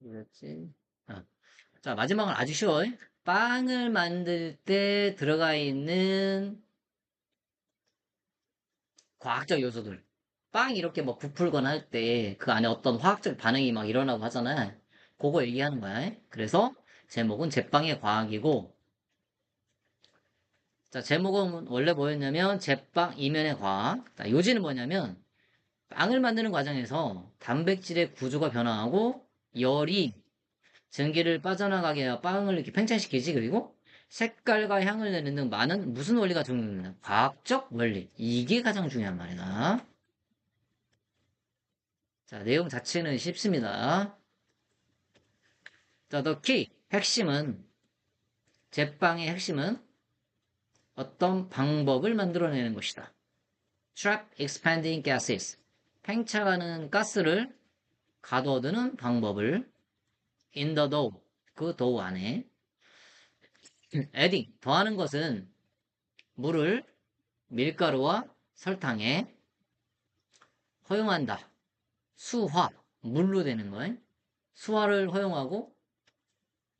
뭐였지? 아. 자, 마지막은 아주 쉬워. 빵을 만들 때 들어가 있는 과학적 요소들. 빵 이렇게 뭐 부풀거나 할 때 그 안에 어떤 화학적 반응이 막 일어나고 하잖아. 그거 얘기하는 거야. 그래서 제목은 제빵의 과학이고, 자, 제목은 원래 뭐였냐면 제빵 이면의 과학. 자, 요지는 뭐냐면 빵을 만드는 과정에서 단백질의 구조가 변화하고 열이 전기를 빠져나가게 하여 빵을 이렇게 팽창시키지. 그리고 색깔과 향을 내는 등 많은 무슨 원리가 중요하냐? 과학적 원리. 이게 가장 중요한 말이다. 자, 내용 자체는 쉽습니다. 자, 더 키, 핵심은, 제빵의 핵심은 어떤 방법을 만들어내는 것이다. Trap expanding gases. 팽창하는 가스를 가둬두는 방법을 in the dough. 그 도우 안에 adding. 더하는 것은 물을 밀가루와 설탕에 허용한다. 수화. 물로 되는 거예요. 수화를 허용하고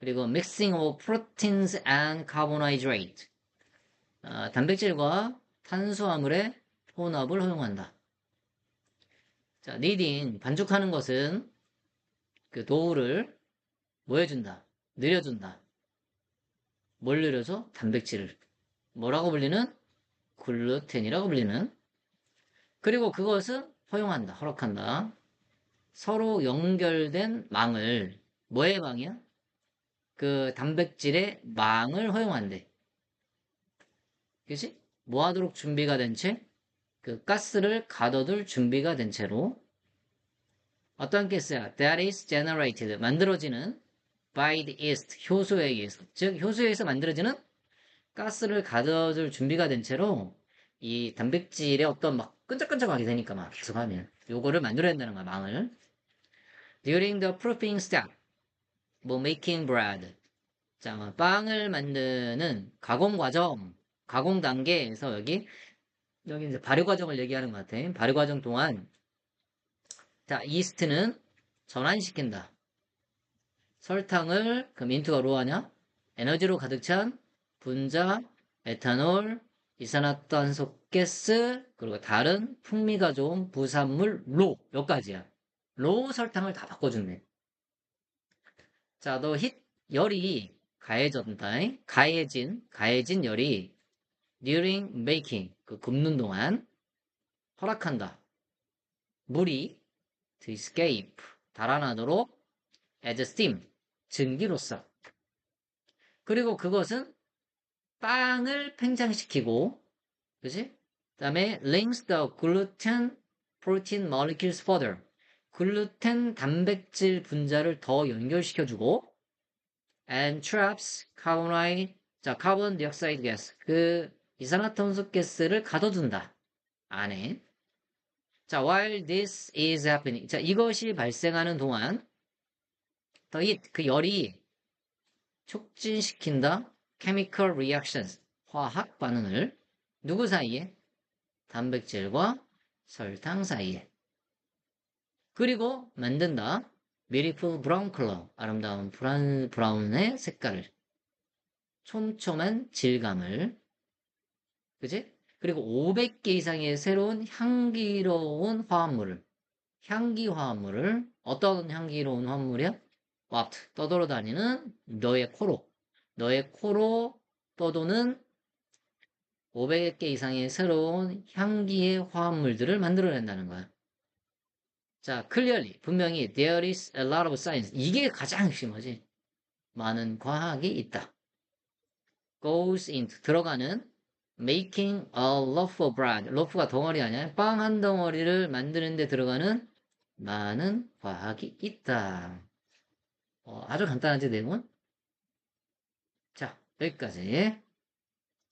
그리고 mixing of proteins and carbohydrate. 아, 단백질과 탄수화물의 혼합을 허용한다. 자, kneading 반죽하는 것은 그 도우를 뭐 해준다? 느려준다. 뭘 느려서? 단백질을. 뭐라고 불리는? 글루텐이라고 불리는. 그리고 그것은 허용한다. 허락한다. 서로 연결된 망을 뭐의 망이야? 그 단백질의 망을 허용한대. 그치? 뭐 하도록 준비가 된 채? 그 가스를 가둬둘 준비가 된 채로 어떤 가스야? That is generated. 만들어지는 by the yeast. 효소에 의해서. 즉, 효소에 의해서 만들어지는 가스를 가둬둘 준비가 된 채로 이 단백질에 어떤 막 끈적끈적하게 되니까 막 계속 하면 요거를 만들어야 된다는 거야, 망을. During the proofing step. 뭐 making bread. 자, 뭐 빵을 만드는 가공 과정, 가공 단계에서 여기 여기 이제 발효 과정을 얘기하는 것 같아. 발효 과정 동안 자, 이스트는 전환시킨다. 설탕을 그 민트가 로하냐? 에너지로 가득 찬 분자, 에탄올, 이산화탄소 가스 그리고 다른 풍미가 좋은 부산물 로 여기까지야. 로 설탕을 다 바꿔준대. 자, 너 힛 열이 가해졌다. 가해진 가해진 열이 during making 그 굽는 동안 허락한다. 물이 to escape 달아나도록 as steam 증기로서 그리고 그것은 빵을 팽창시키고 그지? 그 다음에 links the gluten protein molecules further 글루텐 단백질 분자를 더 연결시켜주고 and traps carbonite 자 카본 디옥사이드 가스 그 이산화탄소 가스를 가둬둔다. 안에. 자 while this is happening. 자 이것이 발생하는 동안 더그 열이 촉진시킨다. chemical reactions 화학 반응을 누구 사이에? 단백질과 설탕 사이에. 그리고 만든다. beautiful brown color 아름다운 브라운, 브라운의 색깔을 촘촘한 질감을 그지? 그리고 500개 이상의 새로운 향기로운 화합물을 향기 화합물을 어떤 향기로운 화합물이야? 와트 떠돌아다니는 너의 코로 너의 코로 떠도는 500개 이상의 새로운 향기의 화합물들을 만들어낸다는 거야. 자, clearly 분명히 there is a lot of science 이게 가장 핵심이지. 많은 과학이 있다. goes into 들어가는 making a loaf of bread loaf가 덩어리 아니야? 빵 한 덩어리를 만드는 데 들어가는 많은 과학이 있다. 어, 아주 간단하지 내용은? 자, 여기까지.